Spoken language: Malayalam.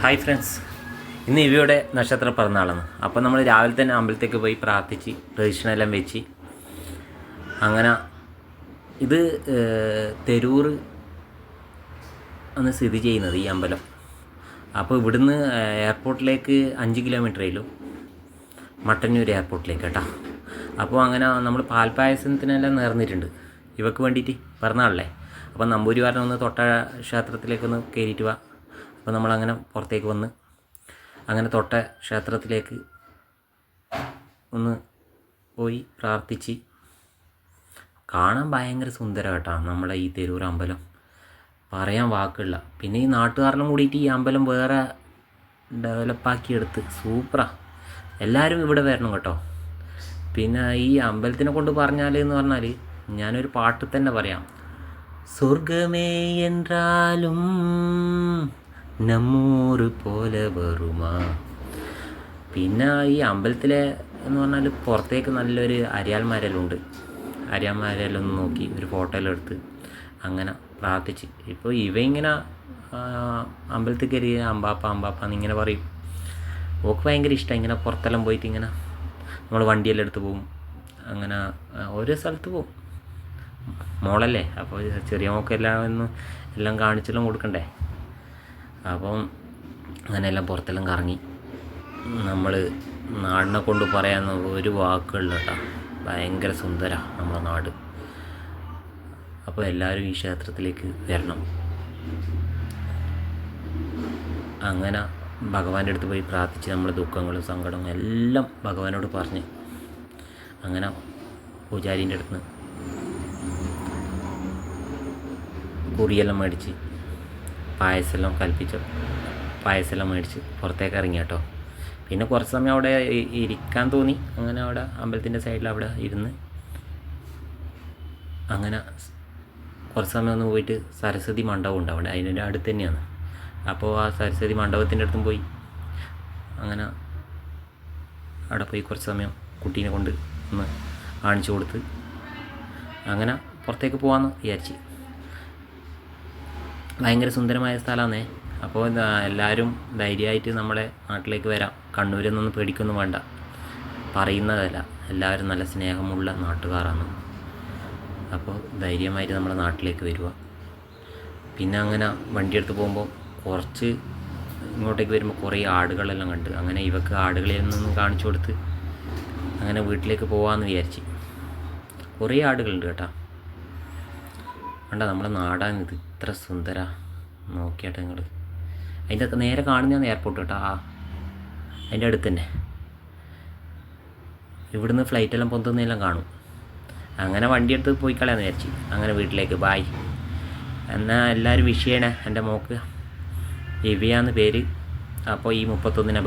ഹായ് ഫ്രണ്ട്സ് ഇന്ന് ഇവയുടെ നക്ഷത്ര പിറന്നാളാണ്. അപ്പോൾ നമ്മൾ രാവിലെ തന്നെ അമ്പലത്തേക്ക് പോയി പ്രാർത്ഥിച്ച് പ്രദക്ഷിണമെല്ലാം വെച്ച്. അങ്ങനെ ഇത് തെരൂർ ആണ് സ്ഥിതി ചെയ്യുന്നത് ഈ അമ്പലം. അപ്പോൾ ഇവിടുന്ന് എയർപോർട്ടിലേക്ക് അഞ്ച് കിലോമീറ്ററേലു മട്ടന്നൂർ എയർപോർട്ടിലേക്ക് കേട്ടോ. അപ്പോൾ അങ്ങനെ നമ്മൾ പാൽപ്പായസത്തിനെല്ലാം നേർന്നിട്ടുണ്ട്. ഇവക്ക് വേണ്ടിയിട്ട് പിറന്നാളല്ലേ? അപ്പോൾ നമ്പൂരി ഒന്ന് തൊട്ട ക്ഷേത്രത്തിലേക്കൊന്ന് കയറിയിട്ട് വാ. അപ്പോൾ നമ്മളങ്ങനെ പുറത്തേക്ക് വന്ന് അങ്ങനെ തൊട്ട ക്ഷേത്രത്തിലേക്ക് ഒന്ന് പോയി പ്രാർത്ഥിച്ച് കാണാൻ ഭയങ്കര സുന്ദരം കേട്ടോ നമ്മളെ ഈ തെരൂർ അമ്പലം പറയാൻ വാക്കില്ല പിന്നെ ഈ നാട്ടുകാരെല്ലാം കൂടിയിട്ട് ഈ അമ്പലം വേറെ ഡെവലപ്പാക്കി എടുത്ത് സൂപ്പറാ എല്ലാവരും ഇവിടെ വരണം കേട്ടോ പിന്നെ ഈ അമ്പലത്തിനെ കൊണ്ട് പറഞ്ഞാൽ എന്ന് പറഞ്ഞാൽ ഞാനൊരു പാട്ട് തന്നെ പറയാം സ്വർഗമേ என்றாலும் നമ്മൂറ് പോലെ വരുമാ. പിന്നെ ഈ അമ്പലത്തിലെ എന്ന് പറഞ്ഞാൽ പുറത്തേക്ക് നല്ലൊരു അരിയാൽമാരെല്ലാം അരിയാൽമാരെല്ലാം ഒന്ന് നോക്കി ഒരു ഫോട്ടോ എല്ലാം എടുത്ത് അങ്ങനെ പ്രാർത്ഥിച്ച്. ഇപ്പോൾ ഇവ ഇങ്ങനെ അമ്പലത്തിൽ കയറി അമ്പാപ്പ അമ്പാപ്പ എന്നിങ്ങനെ പറയും. ഓക്ക് ഭയങ്കര ഇഷ്ടമാണ് ഇങ്ങനെ പുറത്തെല്ലാം പോയിട്ട് ഇങ്ങനെ നമ്മൾ വണ്ടിയെല്ലാം എടുത്ത് പോകും അങ്ങനെ ഓരോ സ്ഥലത്ത് പോകും മോളല്ലേ? അപ്പോൾ ചെറിയ മോക്കെല്ലാം ഒന്ന് എല്ലാം കാണിച്ചെല്ലാം കൊടുക്കണ്ടേ? അപ്പം അങ്ങനെയെല്ലാം പുറത്തെല്ലാം കറങ്ങി. നമ്മൾ നാടിനെ കൊണ്ട് പറയാൻ ഒരു വാക്കുകളില്ല കേട്ടോ. ഭയങ്കര സുന്ദര നമ്മുടെ നാട്. അപ്പോൾ എല്ലാവരും ഈ ക്ഷേത്രത്തിലേക്ക് വരണം. അങ്ങനെ ഭഗവാന്റെ അടുത്ത് പോയി പ്രാർത്ഥിച്ച് നമ്മൾ ദുഃഖങ്ങളും സങ്കടങ്ങളും എല്ലാം ഭഗവാനോട് പറഞ്ഞ് അങ്ങനെ പൂജാരീന്റെ അടുത്ത് കുറിയെല്ലാം മേടിച്ച് പായസമെല്ലാം കൽപ്പിച്ചു. പായസമെല്ലാം മേടിച്ച് പുറത്തേക്ക് ഇറങ്ങി കേട്ടോ. പിന്നെ കുറച്ച് സമയം അവിടെ ഇരിക്കാൻ തോന്നി. അങ്ങനെ അവിടെ അമ്പലത്തിന്റെ സൈഡിൽ അവിടെ ഇരുന്ന് അങ്ങനെ കുറച്ച് സമയം ഒന്ന് പോയിട്ട് സരസ്വതി മണ്ഡപം ഉണ്ട് അവിടെ. അതിന്റെ അടുത്ത് തന്നെയാണ്. അപ്പോൾ ആ സരസ്വതി മണ്ഡപത്തിന്റെ അടുത്തും പോയി. അങ്ങനെ അവിടെ പോയി കുറച്ച് സമയം കുട്ടീനെ കൊണ്ട് ഒന്ന് കാണിച്ചു കൊടുത്ത് അങ്ങനെ പുറത്തേക്ക് പോകാമെന്ന് വിചാരിച്ച്. ഭയങ്കര സുന്ദരമായ സ്ഥലമാണേ അപ്പോൾ എല്ലാവരും ധൈര്യമായിട്ട് നമ്മുടെ നാട്ടിലേക്ക് വരാം. കണ്ണൂരിൽ നിന്നൊന്നും പേടിക്കൊന്നും വേണ്ട. പറയുന്നതല്ല എല്ലാവരും നല്ല സ്നേഹമുള്ള നാട്ടുകാരാണ്. അപ്പോൾ ധൈര്യമായിട്ട് നമ്മുടെ നാട്ടിലേക്ക് വരിക പിന്നെ അങ്ങനെ വണ്ടിയെടുത്ത് പോകുമ്പോൾ കുറച്ച് ഇങ്ങോട്ടേക്ക് വരുമ്പോൾ കുറേ ആടുകളെല്ലാം കണ്ട്. അങ്ങനെ ഇവക്ക് ആടുകളിൽ നിന്നും കാണിച്ചു കൊടുത്ത് അങ്ങനെ വീട്ടിലേക്ക് പോകാമെന്ന് വിചാരിച്ച്. കുറേ ആടുകളുണ്ട് കേട്ടോ. കണ്ട നമ്മളെ നാടാണ് ഇത്. ഇത്ര സുന്ദര. നോക്കിയാട്ടെ നിങ്ങൾ അതിന്റെ നേരെ കാണുന്നതാണ് എയർപോർട്ട് കേട്ടോ. ആ അതിന്റെ അടുത്ത് തന്നെ. ഇവിടുന്ന് ഫ്ലൈറ്റെല്ലാം പൊന്തുന്നതെല്ലാം കാണും. അങ്ങനെ വണ്ടി എടുത്ത് പോയി കളയാന്ന് വിചാരിച്ചു. അങ്ങനെ വീട്ടിലേക്ക്. ബായ് എന്നാൽ എല്ലാവരും വിഷ് ചെയ്യണേ. എന്റെ മോക്ക്. ഇവിയാന്ന് പേര്. അപ്പോൾ ഈ മുപ്പത്തൊന്നിനെ